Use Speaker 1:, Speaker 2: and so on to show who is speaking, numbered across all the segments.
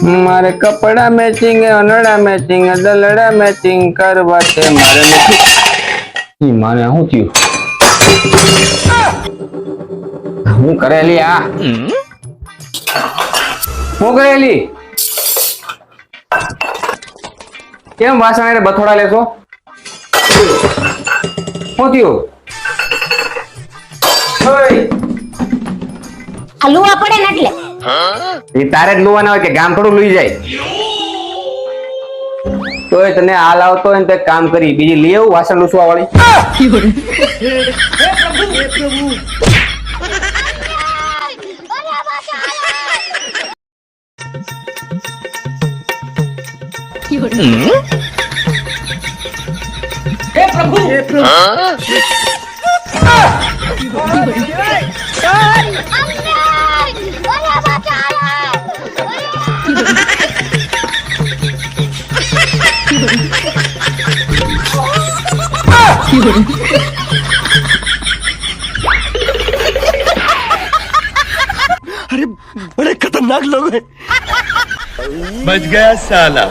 Speaker 1: મારે કપડા મેચિંગ અનડા મેચિંગ દલડા મેચિંગ કરવા છે મારે ઈ મારે શું થયું? હું કરેલી આ? હું કરેલી? કેમ વાસણ એને બથોડા લેશો? શું થયું? ઓય
Speaker 2: આ નટલે
Speaker 1: એ તારે જ લુવાના હોય કે ગામ થોડું લઈ જાય. તોય તને હાલ આવતો હોય ને તો એક કામ કરી બીજી લઈ આવું વાસણ લૂસવા વાળી
Speaker 3: बड़े खतरनाक लोग हैं बच गया साला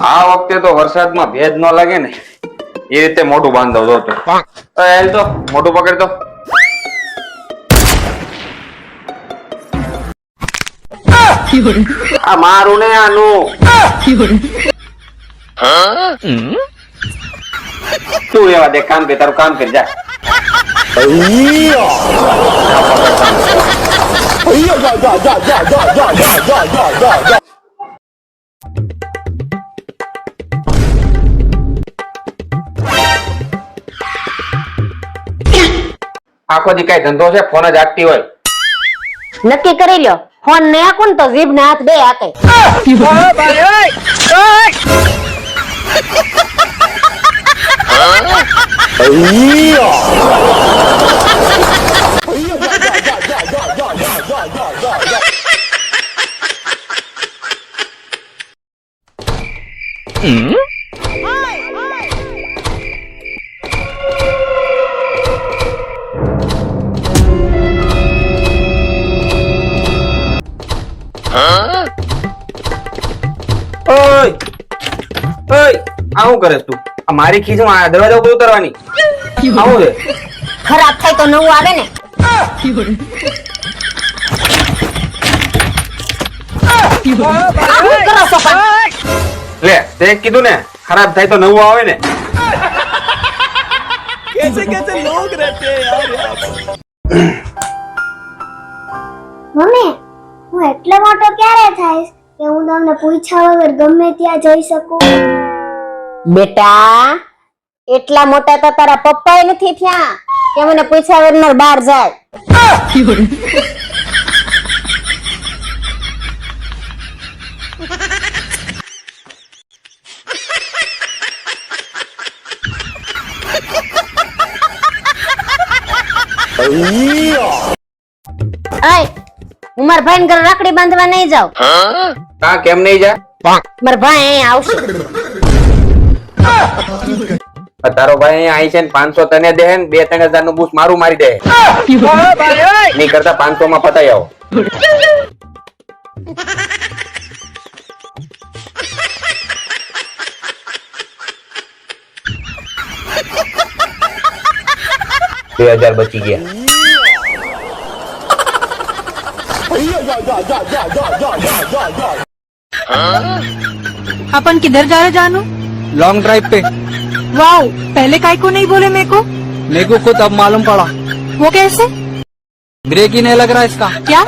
Speaker 1: આ વખતે તો વરસાદમાં ભેજ ન લાગે ને એ રીતે મોઢું બાંધો જો તો હાલ તો મોઢું પકડ આ મારું ને આનું તું એવા દે કામ કે તારું કામ કરી જા આખો દી કઈ ધંધો છે? ફોન જ આગતી હોય.
Speaker 2: નક્કી કરી લ્યો. ફોન ને ને તો જીભ ને હાથ બે હાકે
Speaker 1: ઓય શું કરે તું આ મારી ખીચમાં આ દરવાજા ઉપર ઉતરવાની આવું છે
Speaker 2: ખરાબ થાય તો નવું આવે ને આ શું કરો છો પણ?
Speaker 1: લે તે કીધું ને ખરાબ થાય તો નવું આવે ને
Speaker 3: कैसे कैसे लोग रहते हैं यार यहाँ पर
Speaker 4: મમ્મી હું એટલો મોટો ક્યારે થઈશ કે હું તમને પૂછ્યા વગર ગમે ત્યાં જઈ શકું
Speaker 2: બેટા એટલા મોટા તો તારા પપ્પાએ નથી થયા કે મને પૂછ્યા વગર બહાર જાય. ઉમર ભાઈ ઘરે રાખડી બાંધવા નહીં જાવ
Speaker 1: કા કેમ નહીં જા?
Speaker 2: મારા ભાઈ અહીંયા આવશે.
Speaker 1: તારો ભાઈ અહીંયા આઈ છે ને પાંચસો તને દે ને બે ત્રણ હજાર નું બૂસ મારું મારી દે નહીં કરતા પાંચસો માં પતાઈ આવો બે હજાર બચી ગયા
Speaker 5: अपन किधर जा रहे जानू
Speaker 6: लॉन्ग ड्राइव पे
Speaker 5: वाओ पहले काय को नहीं बोले मेरे को
Speaker 6: मेरे को खुद अब मालूम पड़ा
Speaker 5: वो कैसे
Speaker 6: ब्रेक ही नहीं लग रहा इसका
Speaker 5: क्या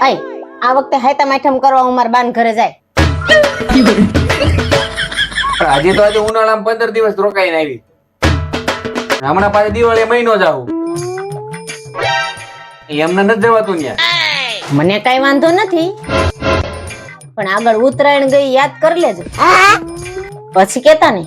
Speaker 2: અય આ વખતે હાયતા માઠમ કરવા હું મારા બાન ઘરે જાય
Speaker 1: પણ આજે તો આજે ઉનાળામાં પંદર દિવસ રોકાઈને આવી. હમણાં પાછી દિવાળી મહિનો જ આવું. એમને નથી જવાતું ત્યાં
Speaker 2: મને કઈ વાંધો નથી. પણ આગળ ઉત્તરાયણ ગઈ યાદ કરી લેજો. પછી કેતા
Speaker 1: ને.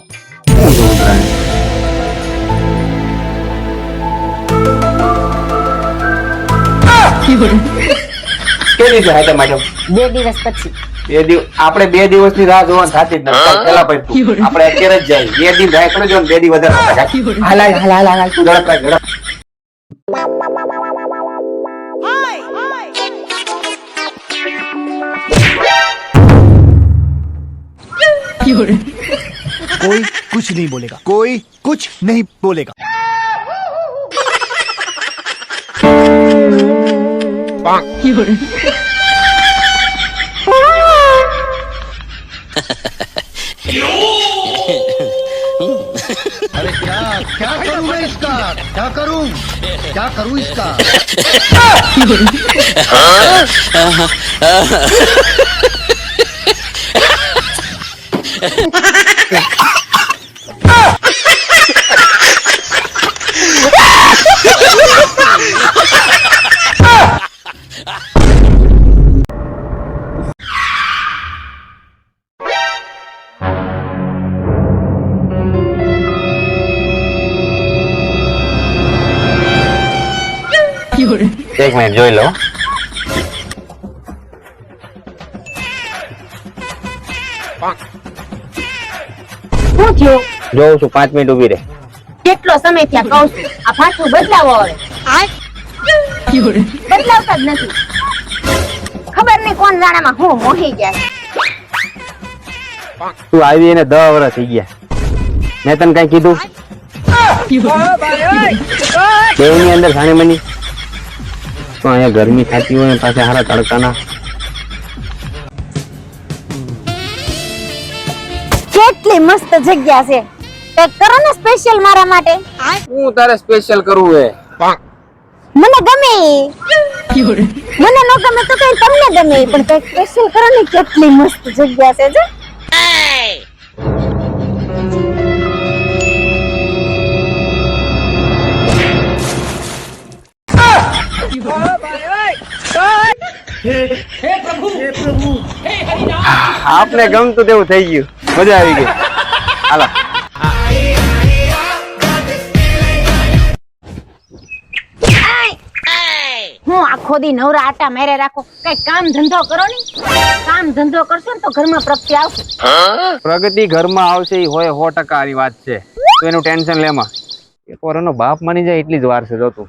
Speaker 1: કેવી હાથે મેડમ
Speaker 2: બે દિવસ પછી.
Speaker 1: બે દિવસ આપણે બે દિવસની રાહ જોવાની થતી જ નથી કાલ પેલા પડતું આપણે અત્યારે જ જાય બે દિન રાહ કરી જો ને બે દી વધારે થાય. હાલ હાલ હાલ હાલ હાલ તું ઝડપ રાખ, ઝડપ
Speaker 3: कोई कुछ नहीं बोलेगा कोई कुछ नहीं बोलेगा अरे क्या क्या करूं मैं इसका क्या करूं क्या करूं इसका
Speaker 1: એક મિનિટ જોઈ લો
Speaker 2: શું થયું?
Speaker 1: જોઉં છું પાંચ મિનિટ ઊભી રહે.
Speaker 2: કેટલો સમય થયા કહું છું. આ પાછું બદલાવો હવે. બદલાવતા જ નથી. ખબર નહીં કોણ જાણામાં હું મોહી ગયા
Speaker 1: તું આવી એને દસ વર્ષ થઈ ગયા. મેં તને કઈ કીધું? દેવની અંદર ઘણી મની તો અહીંયા ગરમી થતી હોય ને પાછા હારા તડકાના.
Speaker 2: કેટલી મસ્ત જગ્યા છે. કંઈક કરો ને સ્પેશિયલ મારા માટે.
Speaker 1: હું તારે સ્પેશિયલ કરવું હે?
Speaker 2: મને ગમે. મને ન ગમે તો કઈ તમને ગમે પણ કંઈક સ્પેશિયલ કરો ને કેટલી મસ્ત જગ્યા છે જો.
Speaker 1: આપને ગમતું તેવું થઈ ગયું. મજા આવી ગઈ. હાલો.
Speaker 2: હું આખો દી નવરા આટા મેરે રાખો. કઈ કામ ધંધો કરો ને કામ ધંધો કરશો ને તો ઘરમાં પ્રગતિ આવશે.
Speaker 1: પ્રગતિ ઘરમાં આવશે એ હોય સો ટકા આવી વાત છે. તો એનું ટેન્શન લેમાં. એક વાર એનો બાપ માની જાય એટલી જ વાર છે જોતું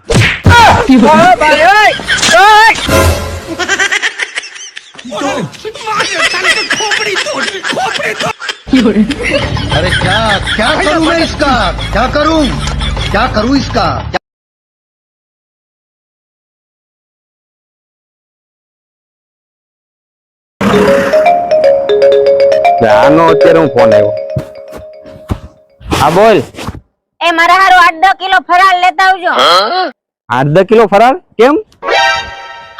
Speaker 3: अरे क्या क्या करूं मैं इसका क्या करूं क्या करूं इसका
Speaker 1: આનો અત્યારે હું ફોન આવ્યો હા બોલ
Speaker 2: એ મારા હારું આઠ દસ કિલો ફરાળ લેતા આવજો
Speaker 1: આઠ દસ કિલો ફરાળ કેમ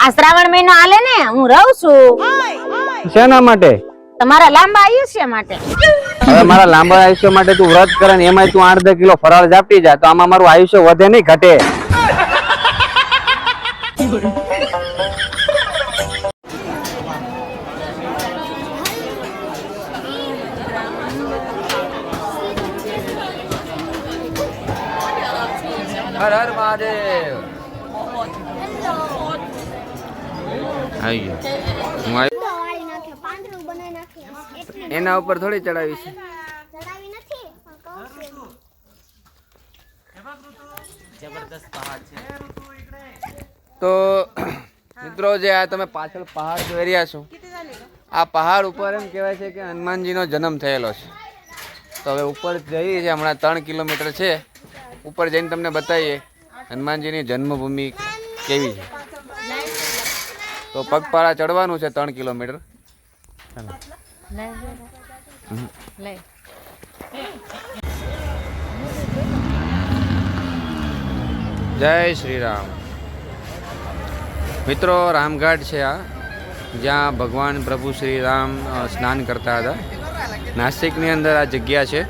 Speaker 2: આ શ્રાવણ મહિનો આલે ને હું રહું છું.
Speaker 1: શેના માટે?
Speaker 2: તમારા લાંબા આયુષ્ય માટે.
Speaker 1: હવે મારા લાંબા આયુષ્ય માટે તું વ્રત કરે ને એમાં તું આઠ દસ કિલો ફરાળ જાપી જા તો આમાં મારું આયુષ્ય વધે નહીં ઘટે. હર હર મહાદેવ. આવી ગયો. હું આવી એના ઉપર થોડી ચડાવી છું. તો, મિત્રો, જે આ તમે પાછળ પહાડ જોઈ રહ્યા છો, આ પહાડ ઉપર એમ કહેવાય છે કે હનુમાનજીનો જન્મ થયેલો છે. તો હવે ઉપર જઈએ છે હમણાં ત્રણ કિલોમીટર છે. ઉપર જઈને તમને બતાવીએ હનુમાનજીની જન્મભૂમિ કેવી છે. તો પગપાળા ચડવાનું છે ત્રણ કિલોમીટર. જય શ્રી રામ મિત્રો રામઘાટ છે આ જ્યાં ભગવાન પ્રભુ શ્રી રામ સ્નાન કરતા હતા. નાસિકની અંદર આ જગ્યા છે.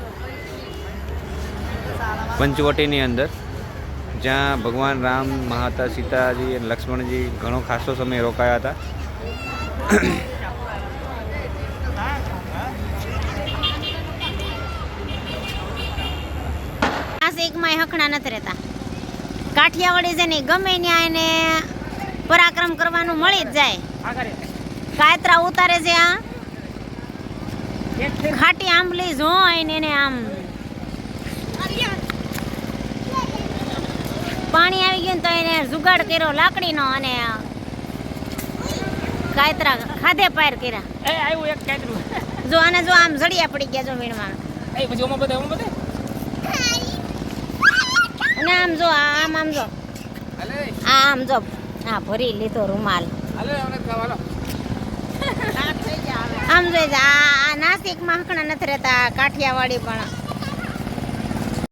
Speaker 1: પંચવટીની અંદર. જ્યાં ભગવાન રામ માતા સીતાજી અને લક્ષ્મણજી ઘણો ખાસો સમય રોકાયા હતા.
Speaker 2: એકમાં હખણા નથી રહેતા. કાઠિયાવાડી છે ગમે ત્યાં એને પરાક્રમ કરવાનું મળી જ જાય. કાયત્રા ઉતારે છે આ. ખાટી આંબલી જો એને આમ પાણી આવી ગયું તો એને જુગાડ કર્યો લાકડીનો અને કાયતરા ખાધે પાર કર્યા.
Speaker 7: એ આવ્યું એક કાયતરું
Speaker 2: જો આને જો આમ જડિયા પડી ગયા જો વીણમાં
Speaker 7: એ પછી ઓમાં બધે ઓમાં બધે?
Speaker 2: અને આમ જો આમ આમ જો. આ આમ જો. આ ભરી લીધો રૂમાલ. આમ જોઈ જા, આ આ નાસિકમાં હકણા નથી રહેતા કાઠિયાવાડી પણ.